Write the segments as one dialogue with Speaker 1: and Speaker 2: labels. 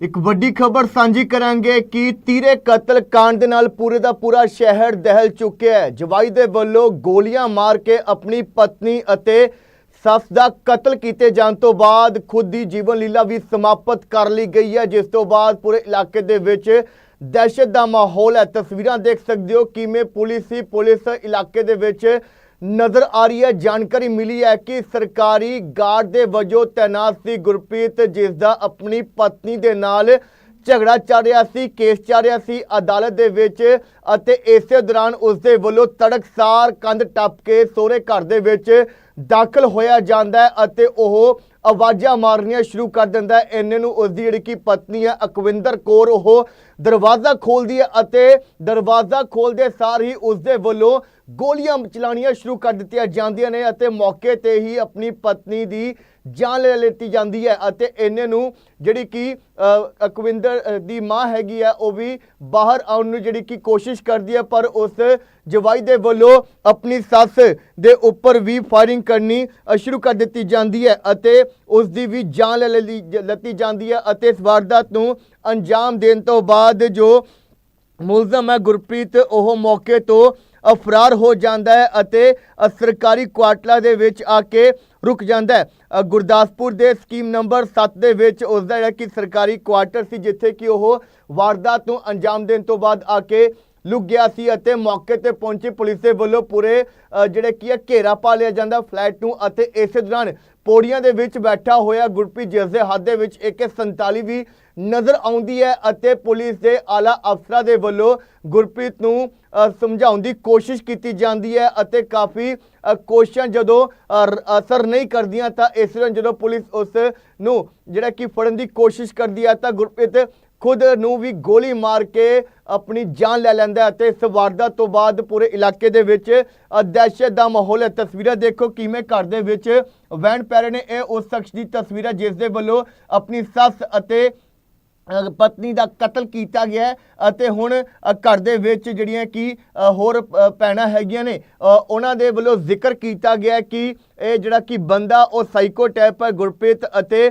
Speaker 1: ਇੱਕ ਵੱਡੀ ਖਬਰ ਸਾਂਝੀ ਕਰਾਂਗੇ ਕਿ ਤੀਰੇ ਕਤਲ ਕਾਂਡ ਦੇ ਨਾਲ ਪੂਰੇ ਦਾ ਪੂਰਾ ਸ਼ਹਿਰ ਦਹਿਲ ਚੁੱਕਿਆ ਹੈ। ਜਵਾਈ ਦੇ ਵੱਲੋਂ ਗੋਲੀਆਂ ਮਾਰ ਕੇ ਆਪਣੀ ਪਤਨੀ ਅਤੇ ਸੱਸ ਦਾ ਕਤਲ ਕੀਤੇ ਜਾਣ ਤੋਂ ਬਾਅਦ ਖੁਦ ਦੀ ਜੀਵਨ ਲੀਲਾ ਵੀ ਸਮਾਪਤ ਕਰ ਲਈ ਗਈ ਹੈ। ਜਿਸ ਤੋਂ ਬਾਅਦ ਪੂਰੇ ਇਲਾਕੇ ਦੇ ਵਿੱਚ ਦਹਿਸ਼ਤ ਦਾ ਮਾਹੌਲ ਹੈ। ਤਸਵੀਰਾਂ ਦੇਖ ਸਕਦੇ ਹੋ ਕਿਵੇਂ ਪੁਲਿਸ ਹੀ ਪੁਲਿਸ ਇਲਾਕੇ ਦੇ ਵਿੱਚ ਨਜ਼ਰ ਆ ਰਹੀ ਹੈ। ਜਾਣਕਾਰੀ ਮਿਲੀ ਹੈ ਕਿ ਸਰਕਾਰੀ ਗਾਰਡ ਦੇ ਵਜੋਂ ਤੈਨਾਤ ਸੀ ਗੁਰਪ੍ਰੀਤ, ਜਿਸ ਦਾ ਆਪਣੀ ਪਤਨੀ ਦੇ ਨਾਲ ਝਗੜਾ ਚੱਲ ਰਿਹਾ ਸੀ, ਕੇਸ ਚੱਲ ਰਿਹਾ ਸੀ ਅਦਾਲਤ ਦੇ ਵਿੱਚ ਅਤੇ ਇਸੇ ਦੌਰਾਨ ਉਸ ਦੇ ਵੱਲੋਂ ਤੜਕਸਾਰ ਕੰਧ ਟੱਪ ਕੇ ਸਹੁਰੇ ਘਰ ਦੇ ਵਿੱਚ ਦਾਖਲ ਹੋਇਆ ਜਾਂਦਾ ਹੈ ਅਤੇ ਉਹ ਆਵਾਜ਼ਾਂ ਮਾਰਨੀਆਂ ਸ਼ੁਰੂ ਕਰ ਦਿੰਦਾ ਹੈ। ਇੰਨੇ ਨੂੰ ਉਸ ਦੀ ਜਿਹੜੀ ਕਿ ਪਤਨੀ ਹੈ, ਅਕਵਿੰਦਰ ਕੌਰ, ਉਹ ਦਰਵਾਜ਼ਾ ਖੋਲਦੀ ਹੈ ਅਤੇ ਦਰਵਾਜ਼ਾ ਖੋਲਦੇ ਸਾਰ ਹੀ ਉਸ ਦੇ ਵੱਲੋਂ ਗੋਲੀਆਂ ਚਲਾਉਣੀਆਂ ਸ਼ੁਰੂ ਕਰ ਦਿੱਤੀਆਂ ਜਾਂਦੀਆਂ ਨੇ ਅਤੇ ਮੌਕੇ ਤੇ ਹੀ ਆਪਣੀ ਪਤਨੀ ਦੀ ਜਾਨ ਲੈ ਲਿੱਤੀ ਜਾਂਦੀ ਹੈ ਅਤੇ ਇਹਨੇ ਨੂੰ ਜਿਹੜੀ ਕਿ ਅ, ਅਕਵਿੰਦਰ ਦੀ ਮਾਂ ਹੈਗੀ ਹੈ ਉਹ ਵੀ ਬਾਹਰ ਆਉਣ ਨੂੰ ਜਿਹੜੀ ਕਿ ਕੋਸ਼ਿਸ਼ ਕਰਦੀ ਹੈ ਪਰ ਉਸ ਜਵਾਈ ਦੇ ਵੱਲੋਂ ਆਪਣੀ ਸੱਸ ਦੇ ਉੱਪਰ ਵੀ ਫਾਇਰਿੰਗ ਕਰਨੀ ਸ਼ੁਰੂ ਕਰ ਦਿੱਤੀ ਜਾਂਦੀ ਹੈ ਅਤੇ ਉਸ ਦੀ ਵੀ ਜਾਨ ਲੈ ਲਈ ਲੱਤੀ ਜਾਂਦੀ ਹੈ ਅਤੇ ਇਸ ਵਾਰਦਾਤ ਨੂੰ ਅੰਜਾਮ ਦੇਣ ਤੋਂ ਬਾਅਦ ਜੋ ਮੁਲਜ਼ਮ ਹੈ ਗੁਰਪ੍ਰੀਤ ਉਹ ਮੌਕੇ ਤੋਂ ਅ, ਫਰਾਰ ਹੋ ਜਾਂਦਾ ਹੈ ਅਤੇ ਸਰਕਾਰੀ ਕੁਆਟਲਾ ਦੇ ਵਿੱਚ ਆ ਕੇ ਰੁਕ ਜਾਂਦਾ ਹੈ। ਗੁਰਦਾਸਪੁਰ ਦੇ ਸਕੀਮ ਨੰਬਰ 7 ਦੇ ਵਿੱਚ ਉਸ ਦਾ ਜਿਹੜਾ ਕਿ ਸਰਕਾਰੀ ਕੁਆਟਰ ਸੀ, ਜਿੱਥੇ ਕਿ ਉਹ ਵਾਰਦਾਤ ਨੂੰ ਅੰਜਾਮ ਦੇਣ ਤੋਂ ਬਾਅਦ ਆ ਕੇ ਲੁਕ ਗਿਆ ਸੀ ਅਤੇ ਮੌਕੇ ਤੇ ਪਹੁੰਚੀ ਪੁਲਿਸ ਦੇ ਵੱਲੋਂ ਪੂਰੇ ਅ, ਜਿਹੜੇ ਕੀ ਹੈ ਘੇਰਾ ਪਾ ਲਿਆ ਜਾਂਦਾ ਫਲੈਟ ਨੂੰ ਅਤੇ ਇਸੇ ਦੌਰਾਨ ਪੌੜੀਆਂ ਦੇ ਵਿੱਚ ਬੈਠਾ ਹੋਇਆ ਗੁਰਪ੍ਰੀਤ ਜਿਸ ਦੇ ਹੱਥ ਦੇ ਵਿੱਚ AK47 ਵੀ ਨਜ਼ਰ ਆਉਂਦੀ ਹੈ ਅਤੇ ਪੁਲਿਸ ਦੇ ਆਲਾ ਅਫਸਰਾਂ ਦੇ ਵੱਲੋਂ ਗੁਰਪ੍ਰੀਤ ਨੂੰ ਸਮਝਾਉਣ ਦੀ ਕੋਸ਼ਿਸ਼ ਕੀਤੀ ਜਾਂਦੀ ਹੈ ਅਤੇ ਕਾਫੀ ਕੋਸ਼ਿਸ਼ਾਂ ਜਦੋਂ ਅਸਰ ਨਹੀਂ ਕਰਦੀਆਂ ਤਾਂ ਇਸ ਦੌਰਾਨ ਜਦੋਂ ਪੁਲਿਸ ਉਸ ਨੂੰ ਜਿਹੜਾ ਕਿ ਫੜਨ ਦੀ ਕੋਸ਼ਿਸ਼ ਕਰਦੀ ਹੈ ਤਾਂ ਗੁਰਪ੍ਰੀਤ ਖੁਦ ਨੂੰ ਵੀ ਗੋਲੀ ਮਾਰ ਕੇ ਆਪਣੀ ਜਾਨ ਲੈ ਲੈਂਦਾ ਅਤੇ ਇਸ ਵਾਰਦਾਤ ਤੋਂ ਬਾਅਦ ਪੂਰੇ ਇਲਾਕੇ ਦੇ ਵਿੱਚ ਦਹਿਸ਼ਤ ਦਾ ਮਾਹੌਲ ਹੈ। ਤਸਵੀਰਾਂ ਦੇਖੋ ਕਿਵੇਂ ਘਰ ਦੇ ਵਿੱਚ ਵੈਨ ਪੈ ਰਹੇ ਨੇ ਇਹ ਉਸ ਸ਼ਖਸ ਦੀ ਤਸਵੀਰ ਹੈ ਜਿਸ ਦੇ ਵੱਲੋਂ ਆਪਣੀ ਸੱਸ ਅਤੇ ਪਤਨੀ ਦਾ ਕਤਲ ਕੀਤਾ ਗਿਆ ਅਤੇ ਹੁਣ ਘਰ ਦੇ ਵਿੱਚ ਜਿਹੜੀਆਂ ਕਿ ਹੋਰ ਅ, ਭੈਣਾਂ ਹੈਗੀਆਂ ਨੇ ਉਹਨਾਂ ਦੇ ਵੱਲੋਂ ਜ਼ਿਕਰ ਕੀਤਾ ਗਿਆ ਕਿ ਇਹ ਜਿਹੜਾ ਕਿ ਬੰਦਾ ਉਹ ਸਾਈਕੋ ਟਾਈਪ ਹੈ ਗੁਰਪ੍ਰੀਤ ਅਤੇ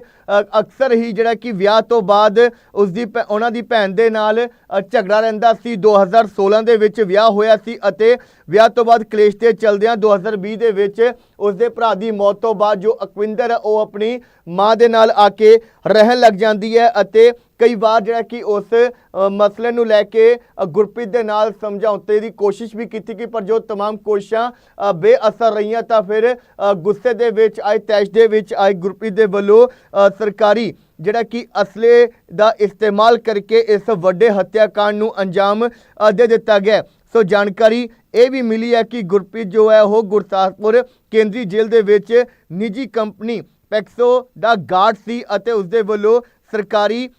Speaker 1: ਅਕਸਰ ਹੀ ਜਿਹੜਾ ਕਿ ਵਿਆਹ ਤੋਂ ਬਾਅਦ ਉਸ ਦੀ ਭੈ- ਉਹਨਾਂ ਦੀ ਭੈਣ ਦੇ ਨਾਲ ਝਗੜਾ ਰਹਿੰਦਾ ਸੀ। 2016 ਦੇ ਵਿੱਚ ਵਿਆਹ ਹੋਇਆ ਸੀ ਅਤੇ ਵਿਆਹ ਤੋਂ ਬਾਅਦ ਕਲੇਸ਼ ਤੇ ਚਲਦਿਆਂ 2020 ਦੇ ਵਿੱਚ ਉਸ ਦੇ ਭਰਾ ਦੀ ਮੌਤ ਤੋਂ ਬਾਅਦ ਜੋ ਅਕਵਿੰਦਰ ਹੈ ਉਹ ਆਪਣੀ ਮਾਂ ਦੇ ਨਾਲ ਆ ਕੇ ਰਹਿਣ ਲੱਗ ਜਾਂਦੀ ਹੈ ਅਤੇ ਕਈ ਵਾਰ ਜਿਹੜਾ ਕਿ ਉਸ ਅ, ਮਸਲੇ ਨੂੰ ਲੈ ਕੇ ਅ, ਗੁਰਪ੍ਰੀਤ ਦੇ ਨਾਲ ਸਮਝਾਉਣ ਦੀ ਕੋਸ਼ਿਸ਼ ਵੀ ਕੀਤੀ ਕਿ ਪਰ ਜੋ तमाम ਕੋਸ਼ਿਸ਼ਾਂ ਅ, ਬੇਅਸਰ ਰਹੀਆਂ ਤਾਂ ਫਿਰ ਅ, ਗੁੱਸੇ ਦੇ ਵਿੱਚ ਆਏ ਤੈਸ਼ ਦੇ ਵਿੱਚ ਆਏ ਗੁਰਪ੍ਰੀਤ ਦੇ ਵੱਲੋਂ ਅ, ਸਰਕਾਰੀ ਜਿਹੜਾ ਕਿ ਅਸਲੇ ਦਾ ਇਸਤੇਮਾਲ ਕਰਕੇ ਇਸ ਵੱਡੇ ਹੱਤਿਆਕਾਂਡ ਨੂੰ ਅੰਜਾਮ ਅ, ਦੇ ਦਿੱਤਾ ਗਿਆ ਹੈ। ਸੋ ਜਾਣਕਾਰੀ ਇਹ ਵੀ ਮਿਲੀ ਹੈ ਕਿ ਗੁਰਪ੍ਰੀਤ ਜੋ ਹੈ ਉਹ ਗੁਰਦਾਸਪੁਰ ਕੇਂਦਰੀ ਜੇਲ੍ਹ ਦੇ ਵਿੱਚ ਨਿੱਜੀ ਕੰਪਨੀ ਪੈਕਸੋ ਦਾ ਗਾਰਡ ਸੀ ਅਤੇ ਉਸ ਦੇ ਵੱਲੋਂ ਸਰਕਾਰੀ ਅ,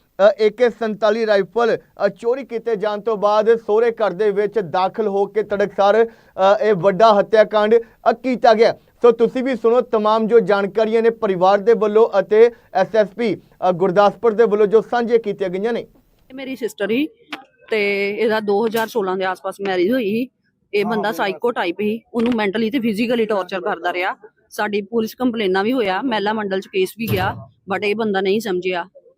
Speaker 1: AK47 ਰਾਈਫਲ ਅ, ਚੋਰੀ ਕੀਤੇ ਜਾਣ ਤੋਂ ਬਾਅਦ ਸਹੁਰੇ ਘਰ ਦੇ ਵਿੱਚ ਦਾਖਲ ਹੋ ਕੇ ਤੜਕਸਾਰ ਅ, ਇਹ ਵੱਡਾ ਹੱਤਿਆਕਾਂਡ ਅ, ਕੀਤਾ ਗਿਆ ਸੋ ਤੁਸੀਂ ਵੀ ਸੁਣੋ तमाम ਜੋ ਜਾਣਕਾਰੀਆਂ ਨੇ ਪਰਿਵਾਰ ਦੇ ਵੱਲੋਂ ਅਤੇ ਐਸਐਸਪੀ ਗੁਰਦਾਸਪੁਰ ਦੇ ਵੱਲੋਂ ਜੋ ਸਾਂਝੇ ਕੀਤੀਆਂ ਗਈਆਂ ਨੇ
Speaker 2: ਇਹ ਮੇਰੀ ਸਿਸਟਰ ਹੀ ਤੇ ਇਹਦਾ 2016 ਦੇ ਆਸ-ਪਾਸ ਮੈਰਿਜ ਹੋਈ ਸੀ ਇਹ ਬੰਦਾ ਸਾਈਕੋ ਟਾਈਪ ਹੀ ਉਹਨੂੰ ਮੈਂਟਲੀ ਤੇ ਫਿਜ਼ੀਕਲੀ ਟੌਰਚਰ ਕਰਦਾ ਰਿਹਾ ਸਾਡੀ ਪੁਲਿਸ ਕੰਪਲੇਨਾਂ ਵੀ ਹੋਇਆ ਮਹਿਲਾ ਮੰਡਲ ਚ ਕੇਸ ਵੀ ਗਿਆ ਬਟ ਇਹ ਬੰਦਾ ਨਹੀਂ ਸਮਝਿਆ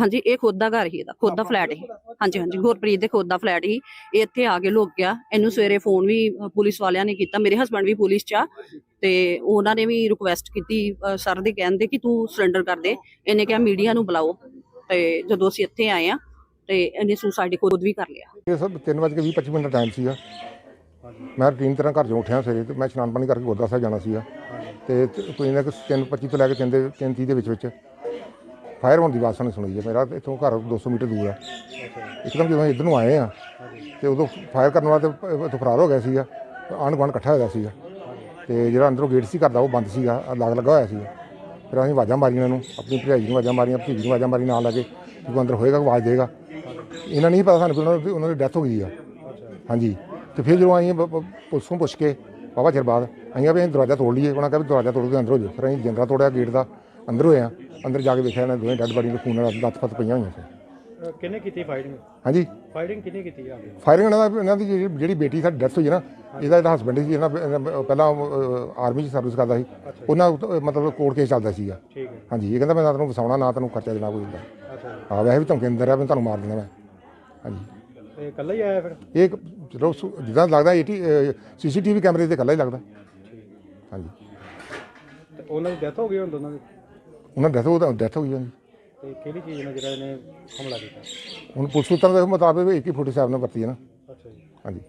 Speaker 2: ਹਾਂਜੀ ਇਹ ਖੁਦ ਦਾ ਘਰ ਹੀ ਇਹਦਾ ਖੁਦ ਦਾ ਫਲੈਟ ਹੀ ਹਾਂਜੀ ਹਾਂਜੀ ਗੁਰਪ੍ਰੀਤ ਦੇ ਖੁਦ ਦਾ ਫਲੈਟ ਹੀ ਇਹ ਇੱਥੇ ਆ ਕੇ ਲੁਕ ਗਿਆ। ਇਹਨੂੰ ਸਵੇਰੇ ਫੋਨ ਵੀ ਪੁਲਿਸ ਵਾਲਿਆਂ ਨੇ ਕੀਤਾ। ਮੇਰੇ ਹਸਬੰਡ ਵੀ ਪੁਲਿਸ 'ਚ ਆ। ਤੇ ਉਹਨਾਂ ਨੇ ਵੀ ਰਿਕੁਐਸਟ ਕੀਤੀ ਸਰ ਦੇ ਕਹਿੰਦੇ ਕਿ ਤੂੰ ਸਰੈਂਡਰ ਕਰ ਦੇ। ਇਹਨੇ ਕਿਹਾ ਮੀਡੀਆ ਨੂੰ ਬੁਲਾਓ। ਤੇ ਜਦੋਂ ਅਸੀਂ ਇੱਥੇ ਆਏ ਆ ਤੇ ਇਹਨੇ ਸੁਸਾਈਡ ਖੁਦ ਵੀ ਕਰ ਲਿਆ।
Speaker 3: ਇਹ ਸਭ 3:20 ਮਿੰਟ ਦਾ ਟਾਈਮ ਸੀਗਾ। ਮੈਂ ਰੂਟੀਨ ਤਰ੍ਹਾਂ ਘਰ ਚੋਂ ਉੱਠਿਆ ਸਵੇਰੇ ਤੇ ਮੈਂ ਇਸ਼ਨਾਨ ਪਾਣੀ ਕਰਕੇ ਗੁਰਦੁਆਰਾ ਸਾਹਿਬ ਜਾਣਾ ਸੀਗਾ। ਤੇ ਤ- ਕੋਈ ਨਾ ਤਿੰਨ 25 ਤੋਂ ਲੈ ਕੇ ਤਿੰਨ ਦੇ ਤਿੰਨ ਤੀਹ ਦੇ ਵਿੱਚ ਵਿੱਚ ਫਾਇਰ ਹੋਣ ਦੀ ਆਵਾਜ਼ ਸਾਨੂੰ ਸੁਣੀ ਹੈ। ਮੇਰਾ ਇੱਥੋਂ ਘਰ 200 ਮੀਟਰ ਦੂਰ ਆ। ਇੱਕਦਮ ਜਦੋਂ ਇੱਧਰ ਨੂੰ ਆਏ ਆ ਤੇ ਉਦੋਂ ਫਾਇਰ ਕਰਨ ਵਾਲਾ ਤੇ ਉੱਥੋਂ ਫਰਾਰ ਹੋ ਗਿਆ ਸੀਗਾ। ਆਂਢ ਗੁਆਂਢ ਇਕੱਠਾ ਹੋਇਆ ਸੀਗਾ। ਤੇ ਜਿਹੜਾ ਅੰਦਰੋਂ ਗੇਟ ਸੀ ਘਰ ਦਾ, ਉਹ ਬੰਦ ਸੀਗਾ। ਲਾਗ ਲੱਗਾ ਹੋਇਆ ਸੀਗਾ। ਫਿਰ ਅਸੀਂ ਆਵਾਜ਼ਾਂ ਮਾਰੀਆਂ ਇਹਨਾਂ ਨੂੰ ਆਪਣੀ ਭਰਜਾਈ ਨੂੰ ਆਵਾਜ਼ਾਂ ਮਾਰੀਆਂ, ਭਤੀਜੀ ਨੂੰ ਆਵਾਜ਼ਾਂ ਮਾਰੀ ਨਾਲ ਲੱਗੇ ਕਿ ਕੋਈ ਅੰਦਰ ਹੋਏਗਾ, ਆਵਾਜ਼ ਦੇਗਾ। ਇਹਨਾਂ ਨਹੀਂ ਪਤਾ ਸਾਨੂੰ ਕਿ ਉਹਨਾਂ ਦੀ ਉਹਨਾਂ ਦੀ ਡੈਥ ਹੋ ਗਈ ਆ। ਹਾਂਜੀ। ਤੇ ਫਿਰ ਜਦੋਂ ਆਈਆਂ ਪੁਲਿਸ ਨੂੰ ਪੁੱਛ ਕੇ ਬਾਬਾ ਚਿਰ ਬਾਅਦ ਆਈਆਂ ਵੀ ਅਸੀਂ ਦਰਵਾਜ਼ਾ ਤੋੜ ਲਈਏ। ਉਹਨਾਂ ਕਹਿੰਦਾ ਵੀ ਦਰਵਾਜ਼ਾ ਤੋੜ ਕੇ ਅੰਦਰ ਹੋ ਜਾਓ। ਫਿਰ ਅਸੀਂ ਜੰਦਰਾ ਤੋੜਿਆ ਗੇਟ ਦਾ। ਅੰਦਰ ਹੋਏ ਆ। ਅੰਦਰ ਜਾ ਕੇ ਵੇਖਿਆ ਇਹਨਾਂ ਦੋਵੇਂ ਡੈੱਡ ਬਾਡੀ ਦੇ ਖੂਨ ਨਾਲ ਲੱਤ ਫੱਤ ਪਈਆਂ ਹੋਈਆਂ ਸੀ।
Speaker 4: ਕਿਹਨੇ ਕੀਤੀ ਫਾਈਟਿੰਗ
Speaker 3: ਹਾਂਜੀ।
Speaker 4: ਫਾਈਟਿੰਗ ਕਿਹਨੇ ਕੀਤੀ ਆ?
Speaker 3: ਫਾਇਰਿੰਗ ਇਹਨਾਂ ਦਾ ਇਹਨਾਂ ਦੀ ਜਿਹੜੀ- ਜਿਹੜੀ ਬੇਟੀ ਸਾਡੀ ਡੈਥ ਹੋਈ ਨਾ ਇਹਦਾ ਇਹਦਾ ਹਸਬੰਡ ਸੀ ਇਹਨਾਂ ਇਹਨਾਂ ਪਹਿਲਾਂ ਆਰਮੀ 'ਚ ਸਰਵਿਸ ਕਰਦਾ ਸੀ। ਉਹਨਾਂ ਉੱਤੇ ਮਤਲਬ ਕੋਰਟ ਕੇਸ ਚੱਲਦਾ ਸੀਗਾ।
Speaker 4: ਠੀਕ ਹੈ।
Speaker 3: ਹਾਂਜੀ ਇਹ ਕਹਿੰਦਾ ਮੈਂ ਨਾ ਤੈਨੂੰ ਵਸਾਉਣਾ ਨਾ ਤੈਨੂੰ ਖਰਚਾ ਦੇਣਾ ਕੋਈ ਦਾ
Speaker 4: ਅੱਛਾ।
Speaker 3: ਹਾਂ ਵੈਸੇ ਵੀ ਧਮਕੀ ਅੰਦਰ ਆ ਵੀ ਤੁਹਾਨੂੰ ਮਾਰ ਦੇਣਾ ਮੈਂ। ਹਾਂਜੀ।
Speaker 4: ਤੇ ਇਕੱਲਾ ਹੀ ਆਇਆ ਫਿਰ?
Speaker 3: ਇਹ ਇੱਕ ਚਲੋ ਸੁ- ਜਿੱਦਾਂ ਲੱਗਦਾ 80 ਸੀਸੀਟੀਵੀ ਕੈਮਰੇ ਤੇ ਇਕੱਲਾ ਹੀ ਲੱਗਦਾ। ਹਾਂਜੀ।
Speaker 4: ਤੇ ਉਹਨਾਂ ਦੀ ਡੈਥ ਹੋ ਗਈ ਹੁਣ ਦੋਨਾਂ ਦੀ?
Speaker 3: ਉਹਨਾਂ ਡੈਥ ਹੋ ਡੈਥ ਹੋ ਗਈ ਹਾਂਜੀ
Speaker 4: ਤੇ ਕਿਹੜੀ ਚੀਜ਼ ਨਾਲ ਜਿਹੜਾ ਇਹਨੇ ਹਮਲਾ ਕੀਤਾ?
Speaker 3: ਹੁਣ ਪੁਲਿਸ ਸੂਤਰਾਂ ਦੇ ਮੁਤਾਬਕ ਇੱਕ ਹੀ 47 ਨਾਲ ਵਰਤੀ ਹੈ ਨਾ।
Speaker 4: ਅੱਛਾ ਜੀ।
Speaker 3: ਹਾਂਜੀ।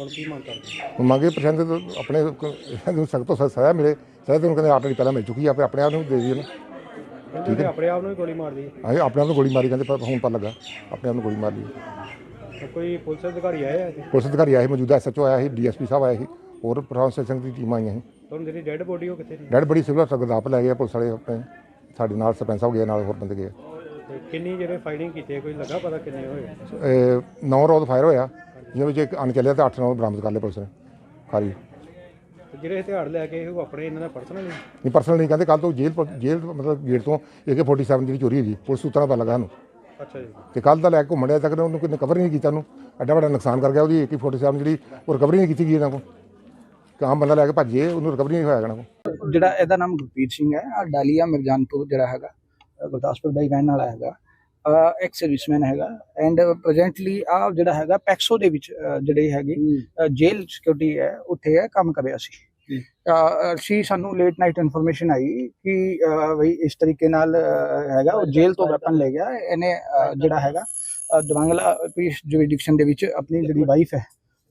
Speaker 4: ਹੁਣ ਕੀ ਮੰਗ ਕਰਦੇ
Speaker 3: ਹੁਣ ਮੰਗੇ ਪ੍ਰਸ਼ਾਸਨ ਤੋਂ ਆਪਣੇ ਨੂੰ ਸਖਤ ਤੋਂ ਸਖਤ ਸਜ਼ਾ ਮਿਲੇ। ਸਜ਼ਾ ਤਾਂ ਉਹਨੂੰ ਕਹਿੰਦੇ ਆਲਰੇਡੀ ਪਹਿਲਾਂ ਮਿਲ ਚੁੱਕੀ ਆ ਆਪਣੇ ਆਪ ਨੂੰ ਦੇ ਦਈਏ ਨਾ।
Speaker 4: ਕਹਿੰਦੇ ਉਹਨੇ ਆਪਣੇ ਆਪ ਨੂੰ ਹੀ ਗੋਲੀ ਮਾਰ ਦਿੱਤੀ
Speaker 3: ਅਸੀਂ ਆਪਣੇ ਆਪ ਨੂੰ ਗੋਲੀ ਮਾਰੀ ਕਹਿੰਦੇ ਪਰ ਹੁਣ ਪਤਾ ਲੱਗਾ ਆਪਣੇ ਆਪ ਨੂੰ ਗੋਲੀ ਮਾਰ ਲਈ
Speaker 4: ਤੇ ਕੋਈ ਪੁਲਿਸ ਅਧਿਕਾਰੀ ਆਏ ਆ?
Speaker 3: ਪੁਲਿਸ ਅਧਿਕਾਰੀ ਆਏ ਸੀ, ਮੌਜੂਦਾ ਐਸਐਚਓ ਆਇਆ ਸੀ ਡੀਐਸਪੀ ਸਾਹਿਬ ਆਏ ਸੀ ਹੋਰ ਪ੍ਰਸ਼ਾਸਨ ਸਿੰਘ ਦੀ ਟੀਮ ਆਈਆਂ ਸੀ।
Speaker 4: ਤੁਹਾਨੂੰ ਜਿਹੜੀ ਡੈੱਡ ਬੋਡੀ ਉਹ ਕਿੱਥੇ ਦੀ?
Speaker 3: ਡੈਡ ਬੜੀ ਸਿਵਲ ਹਸਪਤਾਲ ਗਦਾਪ ਲੈ ਗਏ ਆ ਪੁਲਿਸ ਵਾਲੇ ਆਪਣੇ ਸਾਡੇ ਨਾਲ ਸਰਪੰਚ ਸਾਹਿਬ ਗਏ ਨਾਲ ਹੋਰ ਬੰਦੇ ਗਏ
Speaker 4: ਤੇ ਕਿੰਨੀ ਜਿਹੜੇ ਫਾਈਟਿੰਗ ਕੀਤੀ ਹੈ, ਕੋਈ ਲੱਗਾ ਪਤਾ ਕਿੰਨੇ ਹੋਏ?
Speaker 3: ਇਹ ਨੌ ਰੋਡ ਫਾਇਰ ਹੋਇਆ ਜਿਹਦੇ ਵਿੱਚ ਇੱਕ ਅਣ ਚੱਲਿਆ ਤੇ 8 ਨੌ ਬਰਾਮਦ ਕਰ ਲਏ ਪੁਲਿਸ ਨੇ। ਖਾਰੀ
Speaker 4: ਤੇ ਜਿਹੜੇ ਹਥਿਆਰ ਲੈ ਕੇ ਉਹ ਆਪਣੇ ਇਹਨਾਂ ਦਾ ਪਰਸਨਲ
Speaker 3: ਨਹੀਂ ਪਰਸਨਲ ਨਹੀਂ ਕਹਿੰਦੇ ਕੱਲ ਤੋਂ ਜੇਲ੍ਹ ਪ- ਜੇਲ੍ਹ ਤੋਂ ਮਤਲਬ ਗੇਟ ਤੋਂ AK47 ਦੀ ਚੋਰੀ ਹੋਈ ਪੁਲਿਸ ਸੂਤਰਾਂ ਦਾ ਪਤਾ ਲੱਗਾ ਸਾਨੂੰ।
Speaker 4: ਅੱਛਾ ਜੀ।
Speaker 3: ਤੇ ਕੱਲ ਦਾ ਲੈ ਕੇ ਘੁੰਮਣ ਡਿਆ ਤੱਕ ਉਹਨੂੰ ਕੋਈ ਰਿਕਵਰ ਨਹੀਂ ਕੀਤਾ ਉਹਨੂੰ। ਐਡਾ ਵੱਡਾ ਨੁਕਸਾਨ ਕਰ ਗਿਆ ਉਹਦੀ AK47 ਜਿਹੜੀ ਉਹ ਰਿਕਵਰੀ ਨਹੀਂ ਕੀਤੀ ਗਈ ਇਹਨਾਂ ਕੋਲ। ਕਾਮ ਬੰਦਾ ਲੈ ਕੇ ਭੱਜੇ ਉਹਨੂੰ ਰਿਕਵਰੀ ਨਹੀਂ ਹੋਇਆ ਕੋਲ
Speaker 5: ਜਿਹੜਾ ਇਹਦਾ ਨਾਮ ਗੁਰਪ੍ਰੀਤ ਸਿੰਘ ਹੈ ਆ ਡਾਲੀਆ ਮਿਰਜਾਨਪੁਰ ਜਿਹੜਾ ਹੈਗਾ ਗੁਰਦਾਸਪੁਰ ਦਾ ਹੀ ਰਹਿਣ ਵਾਲਾ ਹੈਗਾ ਇੱਕ ਸਰਵਿਸਮੈਨ ਹੈਗਾ ਐਂਡ ਪ੍ਰੈਜ਼ੈਂਟਲੀ ਆ ਜਿਹੜਾ ਹੈਗਾ ਪੈਕਸੋ ਦੇ ਵਿੱਚ ਜਿਹੜੀ ਹੈਗੀ ਜੇਲ ਸਿਕਿਉਰਿਟੀ ਹੈ ਉੱਥੇ ਹੈ ਕੰਮ ਕਰ ਰਿਹਾ ਸੀ ਅਸੀਂ ਸਾਨੂੰ ਲੇਟ ਨਾਈਟ ਇਨਫੋਰਮੇਸ਼ਨ ਆਈ ਕਿ ਵੀ ਇਸ ਤਰੀਕੇ ਨਾਲ ਹੈਗਾ ਉਹ ਜੇਲ ਤੋਂ ਵੈਪਨ ਲੈ ਗਿਆ ਇਹਨੇ ਜਿਹੜਾ ਹੈਗਾ ਦਵਾਂਗਲਾ ਪੀਸ ਜੁਰਿਡਿਕਸ਼ਨ ਦੇ ਵਿੱਚ ਆਪਣੀ ਜਿਹੜੀ ਵਾਈਫ ਹੈ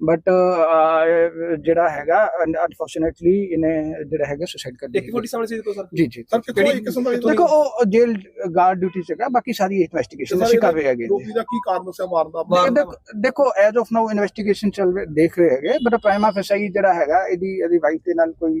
Speaker 5: ਬਟ ਜਿਹੜਾ ਹੈਗਾ ਅਨਫੋਰਚੂਨੇਟਲੀ ਇਹਨੇ ਜਿਹੜਾ ਹੈਗਾ ਸੁਸਾਈਡ ਕਰ
Speaker 4: ਇੱਕ
Speaker 5: ਲਿਆ
Speaker 4: ਫੋਟੀ ਸਾਹਮਣੇ ਸੀ ਦੇਖੋ ਸਰ।
Speaker 5: ਜੀ ਜੀ
Speaker 4: ਸਰ ਕਿਹੜੀ ਕਿਸਮ ਦਾ
Speaker 5: ਦੇਖੋ ਉਹ ਜੇਲ ਗਾਰਡ ਡਿਊਟੀ ਸੀਗਾ ਬਾਕੀ ਸਾਰੀ ਇਨਵੈਸਟੀਗੇਸ਼ਨ ਅਸੀਂ ਕਰ ਰਹੇ ਹੈਗੇ।
Speaker 4: ਗੋਪੀ ਦਾ ਕੀ ਕਾਰਨ ਦੱਸਿਆ ਮਾਰਨ ਦਾ
Speaker 5: ਦੇਖੋ- ਐਜ਼ ਆਫ ਨਾਓ ਇਨਵੈਸਟੀਗੇਸ਼ਨ ਚੱਲ ਰਿਹਾ ਦੇਖ ਰਹੇ ਹੈਗੇ ਬਟ ਪ੍ਰਾਈਮਾ ਫੈਸਾਈ ਜਿਹੜਾ ਹੈਗਾ ਇਹਦੀ ਇਹਦੀ ਵਾਈਫ ਦੇ ਨਾਲ ਕੋਈ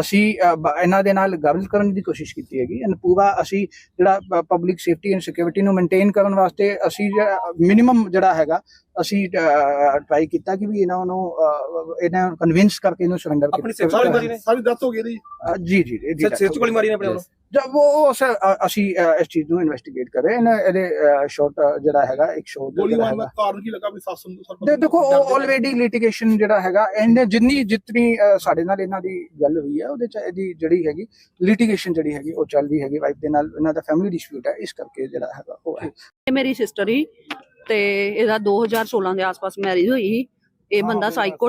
Speaker 5: ਅਸੀਂ ਇਹਨਾਂ ਦੇ ਨਾਲ ਗੱਲ ਕਰਨ ਦੀ ਕੋਸ਼ਿਸ਼ ਕੀਤੀ ਹੈਗੀ। ਐਂਡ ਪੂਰਾ ਅਸੀਂ ਜਿਹੜਾ ਪਬਲਿਕ ਸੇਫਟੀ ਐਂਡ ਸਿਕਿਉਰਿਟੀ ਨੂੰ ਮੇਨਟੇਨ ਕਰਨ ਵਾਸਤੇ ਅਸੀਂ ਮਿਨੀਮਮ ਜਿਹੜਾ ਹੈਗਾ ਅਸੀਂ ਟਰਾਈ ਕੀਤਾ ਕਿ ਵੀ ਇਹਨਾਂ ਨੂੰ ਇਹਨਾਂ ਨੂੰ ਕਨਵਿੰਸ ਕਰਕੇ ਇਹਨੂੰ ਸਰੈਂਡਰ
Speaker 4: ਆਪਣੀ ਸਿਰ ਵਾਲੀ ਮਾਰੀ ਨੇ? ਸਾਰੀ ਡੈਥ ਹੋ ਗਈ ਇਹਦੀ?
Speaker 5: ਜੀ ਜੀ ਜੀ ਜੀ
Speaker 4: ਸਿਰ ਚ ਗੋਲੀ ਮਾਰੀ ਨੇ ਆਪਣੇ ਵੱਲੋਂ?
Speaker 5: ਜਦ ਉਹ ਅਸੀਂ ਇਸ ਚੀਜ਼ ਨੂੰ ਇਨਵੈਸਟੀਗੇਟ ਕਰ। ਰਹੇ ਹਾਂ ਇਹਦੇ ਸ਼ਾਰਟ ਜਿਹੜਾ ਹੈਗਾ ਇੱਕ ਸ਼ਾਰਟ
Speaker 4: ਗੋਲੀ ਮਾਰਨ ਦਾ ਕਾਰਨ ਕੀ ਲੱਗਾ ਵੀ ਸੱਸ ਨੂੰ ਸਰ
Speaker 5: ਦੇ ਦੇਖੋ ਆਲਰੇਡੀ ਲਿਟੀਗੇਸ਼ਨ ਜਿਹੜਾ ਹੈਗਾ ਇਹਨੇ ਜਿੰਨੀ ਜਿਤਨੀ ਸਾਡੇ ਨਾਲ ਇਹਨਾਂ ਦੀ ਗੱਲ ਹੋਈ ਹੈ ਉਹਦੇ ਚ ਇਹਦੀ ਜਿਹੜੀ ਹੈਗੀ ਲਿਟੀਗੇਸ਼ਨ ਜਿਹੜੀ ਹੈਗੀ ਉਹ ਚੱਲ ਰਹੀ ਹੈਗੀ ਵਾਈਫ ਦੇ ਨਾਲ ਇਹਨਾਂ ਦਾ ਫੈਮਿਲੀ ਡਿਸਪਿਊਟ ਹੈ ਇਸ ਕਰਕੇ ਜਿਹੜਾ ਹੈਗਾ ਉਹ ਹੈ।
Speaker 2: ਇਹ ਮੇਰੀ ਸਿਸਟਰ ਹੀ ਤੇ ਇਹਦਾ 2016 ਦੇ ਆਸ-ਪਾਸ ਮੈਰਿਜ ਹੋਈ ਸੀ। ਇਹ ਬੰਦਾ ਸਾਈਕੋ